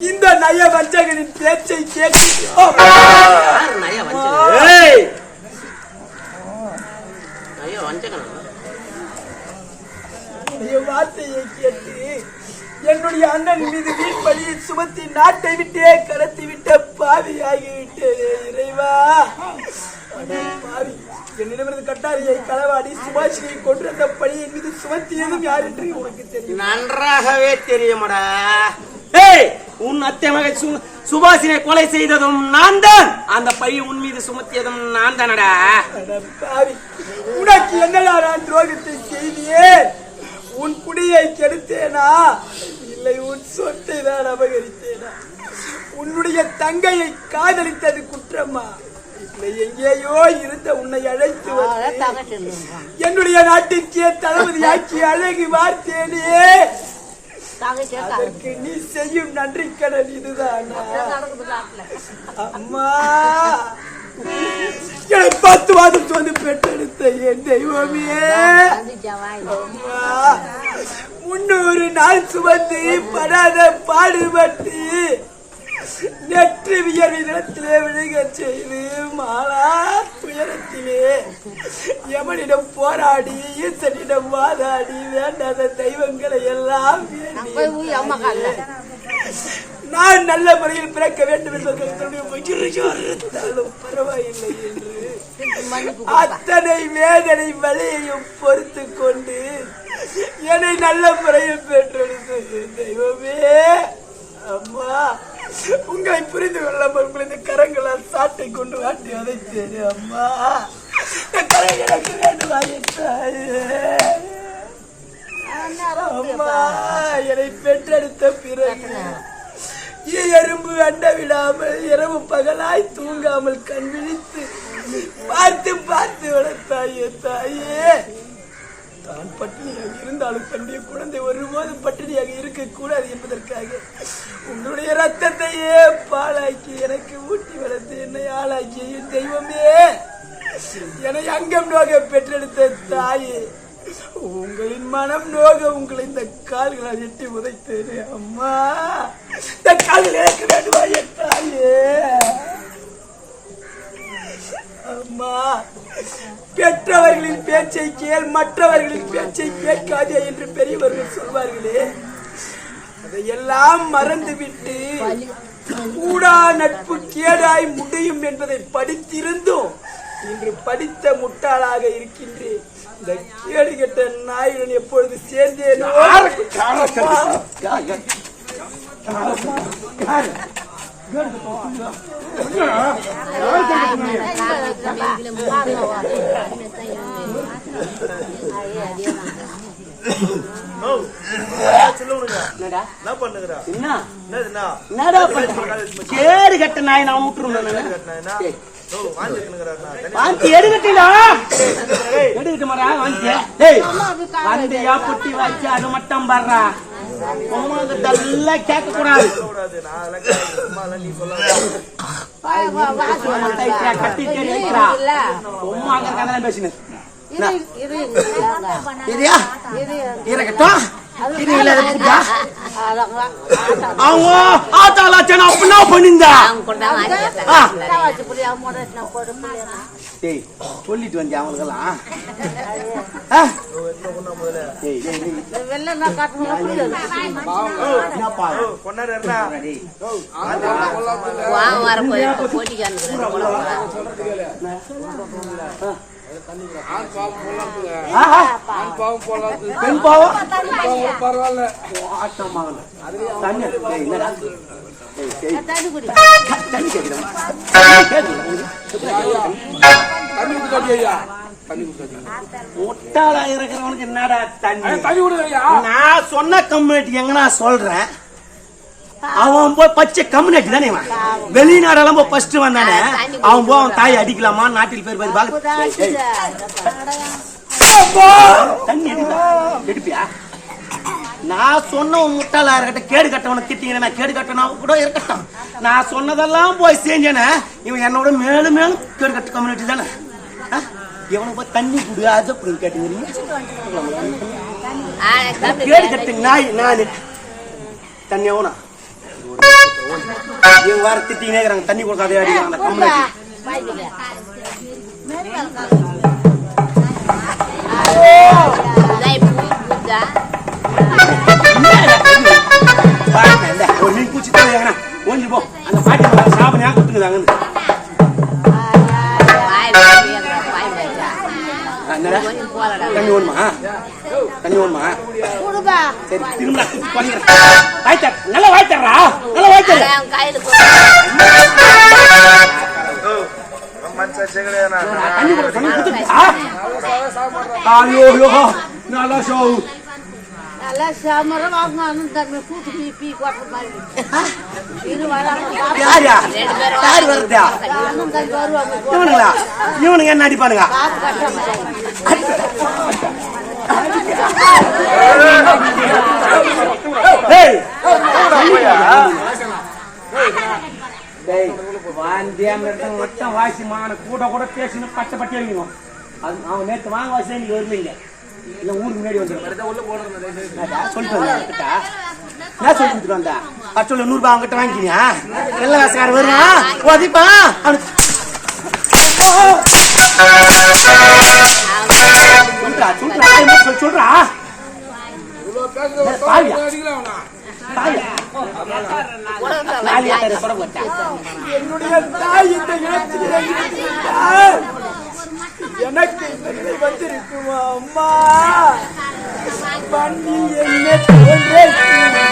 இந்த நய வஞ்சகனின் பேச்சை கேட்டு வார்த்தையை கேட்டு என்னுடைய அண்ணன் மீது வீண்பலியை சுமத்தி நாட்டை விட்டே கடத்தி விட்ட பாவி இறைவா. பாவி. என்னிடமிருந்து கட்டாரியை களவாடி சுபாஷினை கொன்று அந்த பழியின் மீது சுமத்தியதும் யார் என்று உனக்கு தெரியும். நன்றாகவே தெரியுமடா. ஏய். உன் அத்தை மகன் சு- சுபாஷினை கொலை செய்ததும் நான் தான் அந்த பழி உன் மீது சுமத்தியதும் நான் தானடா உனக்கு என்னடா நான் துரோகத்தை செய்தியே உன் குடியை கெடுத்தேனா? இல்லை உன் சொத்தை நான் அபகரித்தேனா? உன்னுடைய தங்கையை காதலித்தது குற்றமா? இல்லை எங்கேயோ இருந்த உன்னை அழைத்து வந்து என்னுடைய நாட்டிற்கே தளபதியாக்கி அழகு பார்த்தேனே அதற்கு நீ செய்யும் நன்றி கடன் இதுதானா? அம்மா! என்னை பத்து மாதம் வந்து பெற்றெடுத்த என் தெய்வமே! முன்னூறு நாள் சுமந்து படாத பாடுபட்டு நெற்று வியர்வை நிலத்திலே விழுக செய்து மாலா! துயரத்திலே யமனிடம் போராடி ஈசனிடம் வாதாடி வேண்டாத தெய்வங்களை எல்லாம் நான் நல்ல முறையில் பிறக்க வேண்டும் என்பதற்காக இருந்தாலும் பரவாயில்லை என்று. அத்தனை வேதனை வலியையும் பொறுத்து கொண்டு என்னை நல்ல முறையில் பெற்றெடுத்தது தெய்வமே உங்களை புரிந்து கொள்ளாமல் உங்களை இந்த கரங்களால் சாட்டை கொண்டு வாட்டி அதைத்தேன் அம்மா. கரை தாயே அம்மா என்னை பெற்றெடுத்த பிறகு எறும்பு அண்ட விடாமல் இரவு பகலாய் தூங்காமல் கண் விழித்து பார்த்து பார்த்து வளர்த்தாயே தாயே. பட்டினியாக இருந்தாலும் தன்னுடைய குழந்தை ஒருபோதும் பட்டினியாக இருக்கக்கூடாது என்பதற்காக உங்களுடைய ரத்தத்தையே பாலாக்கி எனக்கு ஊட்டி வளர்த்து என்னை ஆளாக்கிய என் தெய்வமே. என்னை அங்கம் நோக பெற்றெடுத்த தாயே உங்களின் மனம் நோக உங்களை இந்த கால்களால் எட்டி உதைத்தேன் அம்மா. இந்த கால்கள் எனக்கு வேண்டுமா என் பேச்சை கேள் மற்றவர்களின் பேச்சை கேட்காதே என்று பெரியவர்கள் சொல்வார்களே. அதையெல்லாம் மறந்துவிட்டு கூடா நட்பு கேடாய் முடியும் என்பதை படித்திருந்தும். இன்று படித்த முட்டாளாக இருக்கின்றேன். இந்த கேடு கெட்ட நாயுடன் எப்பொழுது சேர்ந்தேனோ? அம்மா, கேடு கட்ட நாய் நான் விட்டுருந்தேன் வாந்தி எடுக்கட்டா எடுக்கட்டு மாடா வாந்தி. ஏய். வந்தியா புட்டி வச்சு அது மட்டும் பாடுறா நல்லா கேட்க கூடாது கட்டி இருக்கட்டும் இது இல்ல இருக்குதா அவங்க ஆத்தாளாச்சன அப்படின்னா பண்ணிந்தா ஆ. டேய் சொல்லிட்டு வந்தேன் அவங்களுக்கெல்லாம்? ஆ? டேய், பெண் பாவம் பரவாயில்ல ஆட்டமாகல. தண்ணி. தண்ணி? தண்ணி முட்டாளா இருக்கிறவனுக்கு என்னடா தண்ணி தண்ணி நான் சொன்ன கம்யூனிட்டி எங்க நான் சொல்றேன் அவன் போய் பச்சை கம்யூனிட்டி தானே இவன்? வெளிநாடெல்லாம் போய் ஃபர்ஸ்ட் வந்தானே? அவன் போய் அவன் தாய் அடிக்கலாமா? நாட்டில் பேர் பேர் பாக்க தண்ணி எடுப்பா. எடுப்பியா? நான் சொன்ன முட்டாளா இருக்கட்டும் கேடு கட்டவனை திட்டீங்கன்னா நான் கேடு கட்டணும் கூட இருக்கட்டும். நான் சொன்னதெல்லாம் போய் செஞ்சேனே இவன் என்னோட மேலும் மேலும் கேடு கட்ட கம்யூனிட்டி தானே? இவனுக்கு போய் தண்ணி குடு அது அப்படின்னு கேட்டுங்கிறீங்க கேடு கட்டுங்க நாய் நானு தண்ணி எவனா இவங்க வேற திட்டினே இருக்கிறாங்க தண்ணி கொடுக்காதே அடிக்கிறாங்க இந்த ஒரு மீன் பூச்சி தருவாங்க ஓஞ்சி போ அந்த பாட்டி சாப்பிடுங்க கொடுத்துருந்தாங்க தண்ணி ஓடுமா தண்ணி சரி திரும்ப வாய்த்தர் நல்லா வாய்த்தர்றா. நல்லா வாய்த்தர். ஓ மனுஷன் செகடையா தண்ணி கூட தண்ணி கொடுத்துட்டா ஐயோ ஐயோ நல்லா ஷோ. நல்லா சாமரம் அவங்க அண்ணன் தம்பி கூத்துக்கு பீ கொட்டுற மாதிரி. இரு வராங்க யாரா யார் வருதா? அண்ணன் தம்பி வருவாங்க. இவனுங்களா? இவனுங்க என்ன அடிப்பானுங்க காப்பு கட்டுற டேய் டேய் வாந்தியாம இருக்க மொத்தம் வாசி மான கூட கூட பேசினு பச்சை பட்டி எழுதிடும் அது அவன் நேற்று வாங்க வாசி இன்னைக்கு வரலீங்க இல்ல. ஊருக்கு முன்னாடி வந்துடும் சொல்லிட்டு வந்தேன் கிட்ட என்ன சொல்லிட்டு வந்தா? அது சொல்லு நூறு ரூபாய் அவங்ககிட்ட வாங்கிக்கினியா? வெள்ள வாசக்கார வருவான் அவனுக்கு சொல்றா சொல்றா சொல்றா. ஒரு பாவியா? என்னுடைய தாய் இந்த எனக்கு இந்த நிலை வந்திருக்குமா அம்மா? பண்ணி என்ன